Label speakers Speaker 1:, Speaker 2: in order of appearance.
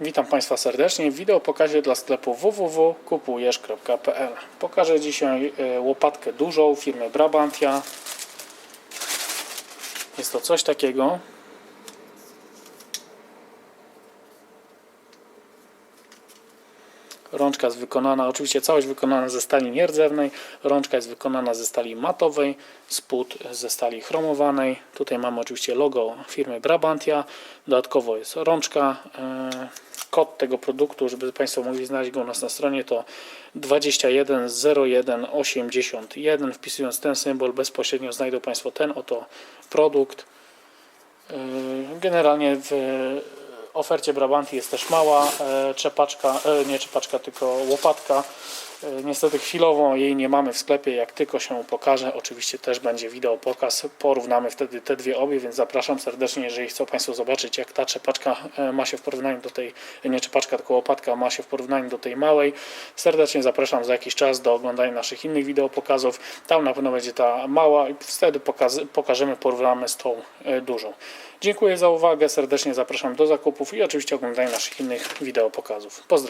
Speaker 1: Witam Państwa serdecznie w wideo pokazie dla sklepu www.kupujesz.pl Pokażę dzisiaj e, łopatkę dużą firmy Brabantia. Jest to coś takiego. Rączka jest wykonana, oczywiście całość wykonana ze stali nierdzewnej. Rączka jest wykonana ze stali matowej, spód ze stali chromowanej. Tutaj mamy oczywiście logo firmy Brabantia. Dodatkowo jest rączka. e, Kod tego produktu, żeby Państwo mogli znaleźć go u nas na stronie to 210181. Wpisując ten symbol bezpośrednio znajdą Państwo ten oto produkt. E, Generalnie w ofercie Brabanti jest też mała e, czepaczka, e, nie czepaczka, tylko łopatka. E, Niestety chwilowo jej nie mamy w sklepie, jak tylko się pokaże, oczywiście też będzie wideo pokaz, porównamy wtedy te dwie obie, więc zapraszam serdecznie, jeżeli chcą Państwo zobaczyć jak ta czepaczka e, ma się w porównaniu do tej, nie czepaczka, tylko łopatka ma się w porównaniu do tej małej. Serdecznie zapraszam za jakiś czas do oglądania naszych innych wideo pokazów, tam na pewno będzie ta mała i wtedy pokaz, pokażemy, porównamy z tą e, dużą. Dziękuję za uwagę, serdecznie zapraszam do zakupów i oczywiście oglądania naszych innych wideo pokazów. Pozdrawiam.